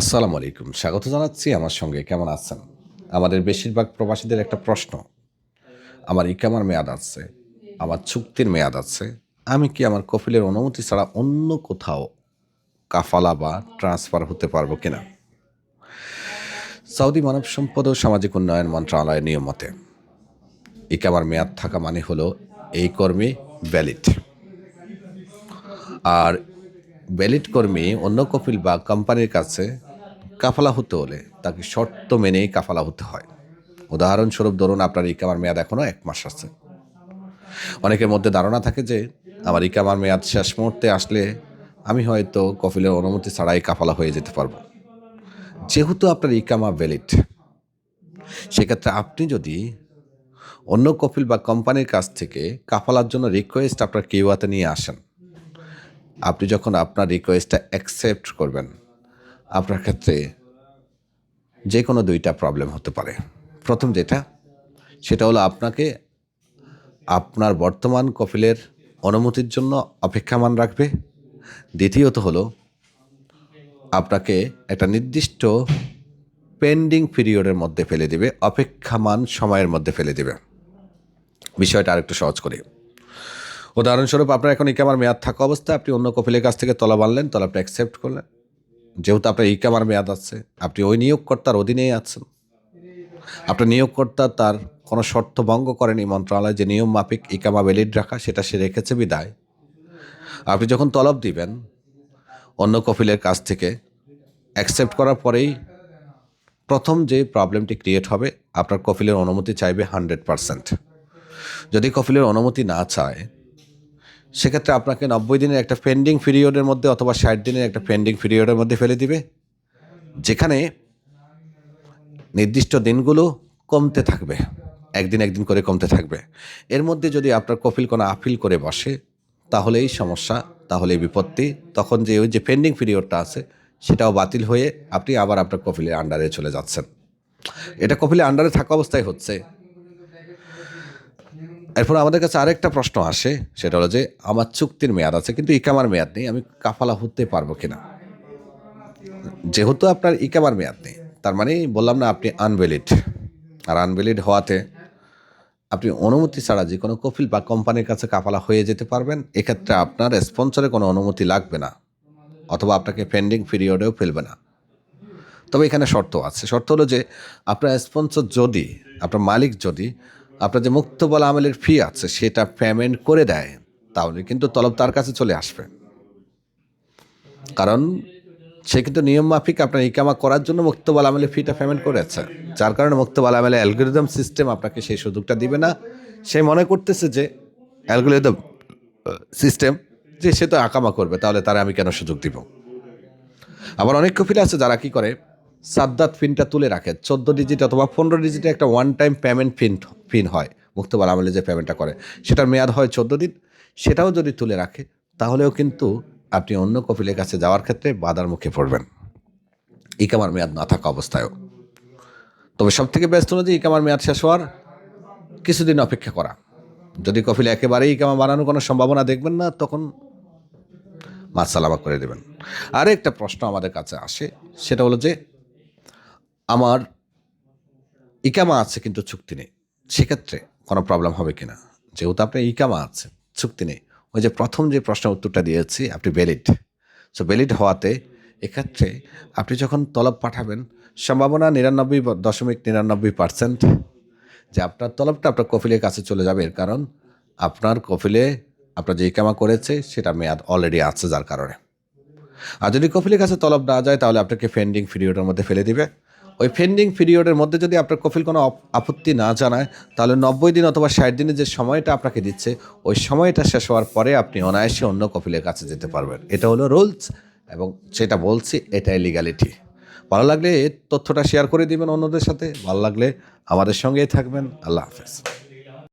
আসসালামু আলাইকুম। স্বাগত জানাচ্ছি আমার সঙ্গে। কেমন আছেন? আমাদের বেশিরভাগ প্রবাসীদের একটা প্রশ্ন। আমার ইকামার মেয়াদ আছে, আমার চুক্তির মেয়াদ আছে, আমি কি আমার কফিলের অনুমতি ছাড়া অন্য কোথাও কাফালা বা ট্রান্সফার হতে পারব কিনা? সৌদি মানব সম্পদ ও সামাজিক উন্নয়ন মন্ত্রণালয়ের নিয়ম মতে, ইকামার মেয়াদ থাকা মানে হলো এই কর্মী ভ্যালিড আর ভ্যালিড কর্মী অন্য কপিল বা কোম্পানির কাছে কাফালা হতে হলে তাকে শর্ত মেনেই কাফালা হতে হয়। উদাহরণস্বরূপ ধরুন আপনার ইকামার মেয়াদ এখনও এক মাস আছে। অনেকের মধ্যে ধারণা থাকে যে আমার ইকামার মেয়াদ শেষ মুহূর্তে আসলে আমি হয়তো কফিলের অনুমতি ছাড়াই কাফালা হয়ে যেতে পারব। যেহেতু আপনার ইকামা ভ্যালিড সেক্ষেত্রে আপনি যদি অন্য কপিল বা কোম্পানির কাছ থেকে কাফালার জন্য রিকোয়েস্ট আপনার কেউয়াতে নিয়ে আসেন আপনি যখন আপনার রিকোয়েস্টটা অ্যাকসেপ্ট করবেন, আপনার ক্ষেত্রে যে কোনো দুইটা প্রবলেম হতে পারে। প্রথম যেটা, সেটা হলো আপনাকে আপনার বর্তমান কপিলের অনুমতির জন্য অপেক্ষামান রাখবে। দ্বিতীয়ত হলো, আপনাকে একটা নির্দিষ্ট পেন্ডিং পিরিয়ডের মধ্যে ফেলে দেবে, অপেক্ষামান সময়ের মধ্যে ফেলে দেবে। বিষয়টা আরেকটু সহজ করি। উদাহরণস্বরূপ, আপনার এখন ইকামার মেয়াদ থাকা অবস্থায় আপনি অন্য কপিলের কাছ থেকে তলব আনলেন তলবটা অ্যাকসেপ্ট করলেন। যেহেতু আপনার ইকামার মেয়াদ আছে, আপনি ওই নিয়োগকর্তার অধীনেই আছেন। আপনার নিয়োগকর্তা তার কোনো শর্ত ভঙ্গ করেনি, মন্ত্রণালয় যে নিয়ম মাফিক ইকামা ভ্যালিড রাখা, সেটা সে রেখেছে বিদায়। আপনি যখন তলব দিবেন, অন্য কপিলের কাছ থেকে অ্যাকসেপ্ট করার পরেই প্রথম যে প্রবলেমটি ক্রিয়েট হবে, আপনার কপিলের অনুমতি চাইবে হান্ড্রেড পারসেন্ট যদি কপিলের অনুমতি না চায় সেক্ষেত্রে আপনাকে নব্বই দিনের একটা পেন্ডিং পিরিয়ডের মধ্যে অথবা ষাট দিনের একটা পেন্ডিং পিরিয়ডের মধ্যে ফেলে দিবে, যেখানে নির্দিষ্ট দিনগুলো কমতে থাকবে, একদিন একদিন করে কমতে থাকবে। এর মধ্যে যদি আপনার কপিল কোনো আপিল করে বসে তাহলে এই সমস্যা তাহলে এই বিপত্তি। তখন যে ওই যে পেন্ডিং পিরিয়ডটা আছে, সেটাও বাতিল হয়ে আপনি আবার আপনার কপিলের আন্ডারে চলে যাচ্ছেন। এটা কপিলের আন্ডারে থাকা অবস্থায় হচ্ছে। এরপর আমাদের কাছে আরেকটা প্রশ্ন আসে, সেটা হলো যে, আমার চুক্তির মেয়াদ আছে, কিন্তু ইকামার মেয়াদ নেই, আমি কাফালা হতে পারব কিনা? যেহেতু আপনার ইকামার মেয়াদ নেই, তার মানে বললাম না আপনি আনভ্যালিড আর আনভ্যালিড হওয়াতে আপনি অনুমতি ছাড়া যে কোনো কফিল বা কোম্পানির কাছে কাফালা হয়ে যেতে পারবেন, এক্ষেত্রে আপনার স্পন্সরে কোনো অনুমতি লাগবে না, অথবা আপনাকে পেন্ডিং পিরিয়ডেও ফেলবে না। তবে এখানে শর্ত আছে, শর্ত হলো যে, আপনার স্পন্সর যদি, আপনার মালিক যদি আপনার যে মুক্ত বলা আমলের ফি আছে, সেটা পেমেন্ট করে দেয়, তাহলে কিন্তু তলব তার কাছে চলে আসবে। কারণ সে কিন্তু নিয়ম মাফিক আপনার ইকামা করার জন্য মুক্তবাল আমলে ফিটা পেমেন্ট করেছে। যার কারণে মুক্তবাল আমলে অ্যালগোরিদম সিস্টেম আপনাকে সেই সুযোগটা দিবে না। সে মনে করতেছে যে অ্যালগোরিদম সিস্টেম যে সে তো আকামা করবে, তাহলে তারা আমি কেন সুযোগ দিব? আবার অনেক কফিল আছে যারা কি করে সাদ্দাত পিনটা তুলে রাখে। চোদ্দ ডিজিট অথবা পনেরো ডিজিটে একটা one time payment PIN PIN হয়। মুক্তবাল আমলে যে পেমেন্টটা করে। সেটার মেয়াদ হয় চোদ্দ দিন। সেটাও যদি তুলে রাখে, তাহলেও কিন্তু আপনি অন্য কপিলের কাছে যাওয়ার ক্ষেত্রে বাধার মুখে পড়বেন। ইকামার মেয়াদ না থাকা অবস্থায়ও। তবে সব থেকে ব্যস্ত হলো যে ইকামার মেয়াদ শেষ হওয়ার কিছুদিন অপেক্ষা করা। যদি কপিলে একেবারেই ইকামা বানানোর কোনো সম্ভাবনা দেখবেন না, তখন মাছ সালামা করে দেবেন। আরেকটা প্রশ্ন আমাদের কাছে আসে, সেটা হলো যে আমার ইকামা আছে, কিন্তু চুক্তি নেই। সেক্ষেত্রে কোনো প্রবলেম হবে কিনা? যেহেতু আপনার ইকামা আছে, চুক্তি নেই। ওই যে প্রথম যে প্রশ্নের উত্তরটা দিয়েছি, আপনি ভ্যালিড সো ভ্যালিড হওয়াতে এক্ষেত্রে আপনি যখন তলব পাঠাবেন, সম্ভাবনা নিরানব্বই দশমিক নিরানব্বই পার্সেন্ট যে আপনার তলবটা আপনার কফিলের কাছে চলে যাবে। এর কারণ, আপনার কফিলে আপনার যে ইকামা করেছে, সেটা মেয়াদ অলরেডি আছে যার কারণে। আর যদি কফিলের কাছে তলব না যায়, তাহলে আপনাকে ফেন্ডিং পিরিয়ডের মধ্যে ফেলে দিবে। ওই পেন্ডিং পিরিয়ডের মধ্যে যদি আপনার কফিল কোনো আপত্তি না জানায়, তাহলে নব্বই দিন অথবা ষাট দিনের যে সময়টা আপনাকে দিচ্ছে, ওই সময়টা শেষ হওয়ার পরে আপনি অনায়াসে অন্য কফিলের কাছে যেতে পারবেন। এটা হলো রুলস এবং সেটা বলছি, এটাই লিগ্যালিটি ভালো লাগলে তথ্যটা শেয়ার করে দিবেন অন্যদের সাথে, ভালো লাগলে আমাদের সঙ্গেই থাকবেন। আল্লাহ হাফেজ।